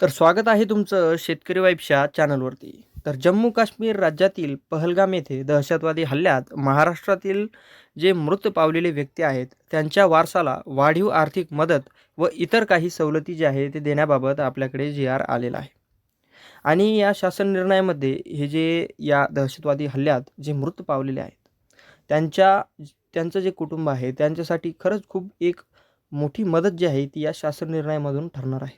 तर स्वागत आहे तुमचं शेतकरी वाईफच्या चॅनलवरती. तर जम्मू काश्मीर राज्यातील पहलगाम येथे दहशतवादी हल्ल्यात महाराष्ट्रातील जे मृत पावलेले व्यक्ती आहेत त्यांच्या वारसाला वाढीव आर्थिक मदत व इतर काही सवलती जे आहे ते देण्याबाबत आपल्याकडे जी आर आलेला आहे. आणि या शासन निर्णयामध्ये हे जे या दहशतवादी हल्ल्यात जे मृत पावलेले आहेत त्यांच्या त्यांचं जे कुटुंब आहे त्यांच्यासाठी खरंच खूप एक मोठी मदत जी आहे ती या शासन निर्णयामधून ठरणार आहे.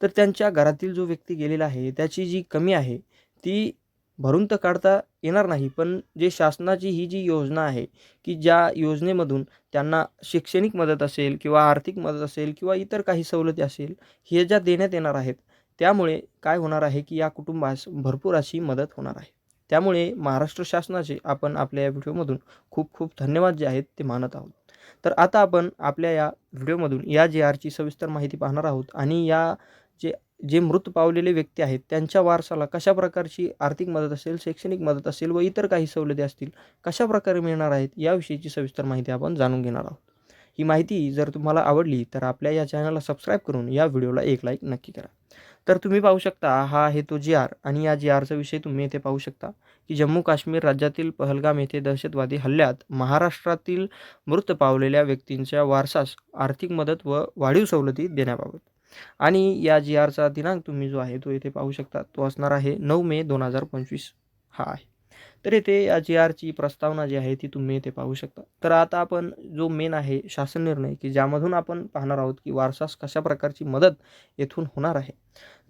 तर त्यांच्या घरातील जो व्यक्ती गेलेला आहे त्याची जी कमी आहे ती भरून तर काढता येणार नाही. पण जे शासनाची ही जी योजना आहे की ज्या योजनेमधून त्यांना शैक्षणिक मदत असेल किंवा आर्थिक मदत असेल किंवा इतर काही सवलती असेल हे ज्या देण्यात येणार आहेत त्यामुळे काय होणार आहे की या कुटुंबास भरपूर अशी मदत होणार आहे. त्यामुळे महाराष्ट्र शासनाचे आपण आपल्या या व्हिडिओमधून खूप खूप धन्यवाद जे आहेत ते मानत आहोत. तर आता आपण आपल्या या व्हिडिओमधून या जे आरची सविस्तर माहिती पाहणार आहोत आणि या जे जे मृत पावलेले व्यक्ती आहेत त्यांच्या वारसाला कशा प्रकारची आर्थिक मदत असेल शैक्षणिक मदत असेल व इतर काही सवलती असतील कशा प्रकारे मिळणार आहेत याविषयीची सविस्तर माहिती आपण जाणून घेणार आहोत. ही माहिती जर तुम्हाला आवडली तर आपल्या या चॅनलला सबस्क्राईब करून या व्हिडिओला एक लाईक नक्की करा. तर तुम्ही पाहू शकता हा आहे तो जी आर आणि या जी आरचा विषय तुम्ही येथे पाहू शकता की जम्मू काश्मीर राज्यातील पहलगाम येथे दहशतवादी हल्ल्यात महाराष्ट्रातील मृत पावलेल्या व्यक्तींच्या वारसास आर्थिक मदत व वाढीव सवलती देण्याबाबत. आणि या जी आरचा दिनांक तुम्ही जो आहे तो येथे पाहू शकता तो असणार आहे नऊ मे दोन हजार पंचवीस. हा आहे. तर येथे या जी आरची प्रस्तावना जी आहे ती तुम्ही येथे पाहू शकता. तर आता आपण जो मेन आहे शासन निर्णय की ज्यामधून आपण पाहणार आहोत की वारसास कशा प्रकारची मदत येथून होणार आहे.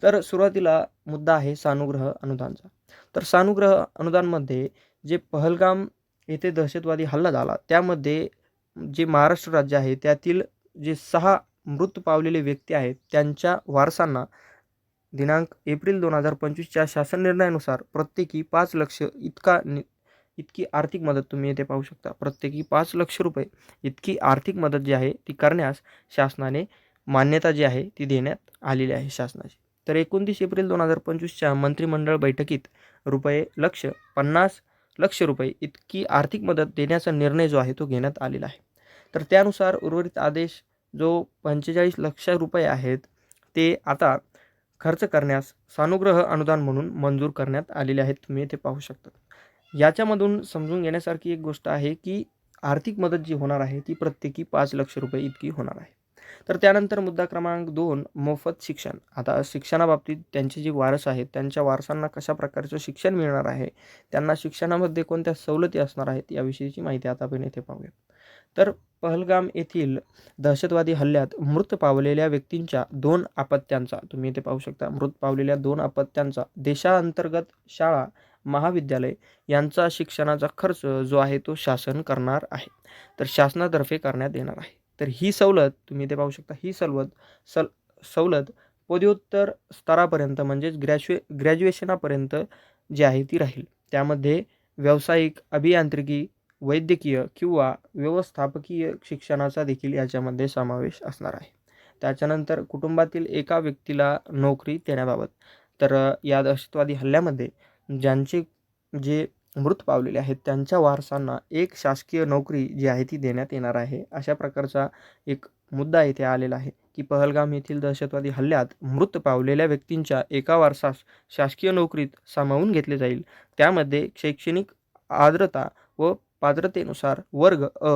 तर सुरुवातीला मुद्दा आहे सानुग्रह अनुदानचा. तर सानुग्रह अनुदानमध्ये जे पहलगाम येथे दहशतवादी हल्ला झाला त्यामध्ये जे महाराष्ट्र राज्य आहे त्यातील जे सहा मृत पावलेले व्यक्ती आहेत त्यांच्या वारसांना दिनांक एप्रिल दोन हजार पंचवीसच्या शासन निर्णयानुसार प्रत्येकी पाच लक्ष इतका नि इतकी आर्थिक मदत तुम्ही येथे पाहू शकता. प्रत्येकी पाच लक्ष रुपये इतकी आर्थिक मदत जी आहे ती करण्यास शासनाने मान्यता जी आहे ती देण्यात आलेली आहे शासनाची. तर एकोणतीस एप्रिल दोन हजार पंचवीसच्या मंत्रिमंडळ बैठकीत रुपये लक्ष पन्नास लक्ष रुपये इतकी आर्थिक मदत देण्याचा निर्णय जो आहे तो घेण्यात आलेला आहे. तर त्यानुसार उर्वरित आदेश जो पंचेचाळीस लक्ष रुपये आहेत ते आता खर्च करण्यास सानुग्रह अनुदान म्हणून मंजूर करण्यात आलेले आहेत. तुम्ही ते पाहू शकता. याच्यामधून समजून घेण्यासारखी एक गोष्ट आहे की आर्थिक मदत जी होणार आहे ती प्रत्येकी पाच लक्ष रुपये इतकी होणार आहे. तर त्यानंतर मुद्दा क्रमांक दोन मोफत शिक्षण. आता शिक्षणाबाबतीत त्यांचे जे वारस आहेत त्यांच्या वारसांना कशा प्रकारचं शिक्षण मिळणार आहे त्यांना शिक्षणामध्ये कोणत्या सवलती असणार आहेत याविषयीची माहिती आता आपण येथे पाहूया. तर पहलगाम येथील दहशतवादी हल्ल्यात मृत पावलेल्या व्यक्तींच्या दोन अपत्यांचा तुम्ही इथे पाहू शकता मृत पावलेल्या दोन अपत्यांचा देशांतर्गत शाळा महाविद्यालय यांचा शिक्षणाचा खर्च जो आहे तो शासन करणार आहे. तर शासनातर्फे करण्यात येणार आहे. तर ही सवलत तुम्ही इथे पाहू शकता ही सवलत सल सवलत पदव्युत्तर स्तरापर्यंत म्हणजेच ग्रॅज्युए ग्रॅज्युएशनापर्यंत जी आहे ती राहील. त्यामध्ये व्यावसायिक अभियांत्रिकी वैद्यकीय किंवा व्यवस्थापकीय शिक्षणाचा देखील याच्यामध्ये समावेश असणार आहे. त्याच्यानंतर कुटुंबातील एका व्यक्तीला नोकरी देण्याबाबत तर या दहशतवादी हल्ल्यामध्ये ज्यांचे जे मृत पावलेले आहेत त्यांच्या वारसांना एक शासकीय नोकरी जी आहे ती देण्यात येणार आहे. अशा प्रकारचा एक मुद्दा इथे आलेला आहे की पहलगाम येथील दहशतवादी हल्ल्यात मृत पावलेल्या व्यक्तींच्या एका वारसास शासकीय नोकरीत सामावून घेतले जाईल. त्यामध्ये शैक्षणिक आर्द्रता व पात्रतेनुसार वर्ग अ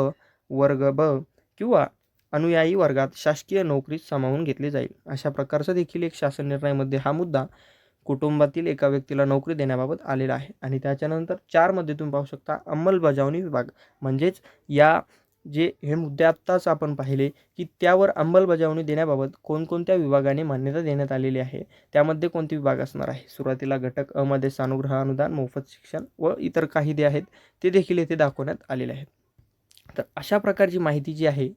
वर्ग ब किंवा अनुयायी वर्गात शासकीय नोकरीत सामावून घेतले जाईल. अशा प्रकारचा देखील एक शासन निर्णयामध्ये हा मुद्दा कुटुंबातील एका व्यक्तीला नोकरी देण्याबाबत आलेला आहे. आणि त्याच्यानंतर चारमध्ये तुम्ही पाहू शकता अंमलबजावणी विभाग. म्हणजेच या जे हे मुद्दे आत्ताच आपण पाहिले की त्यावर अंमलबजावणी देण्याबाबत कोणकोणत्या विभागाने मान्यता देण्यात आलेली आहे त्यामध्ये कोणते विभाग असणार आहे? सुरुवातीला घटक अमध्ये सानुग्रह अनुदान मोफत शिक्षण व इतर काही जे आहेत ते देखील येथे दाखवण्यात आलेले आहेत. तर अशा प्रकारची माहिती जी आहे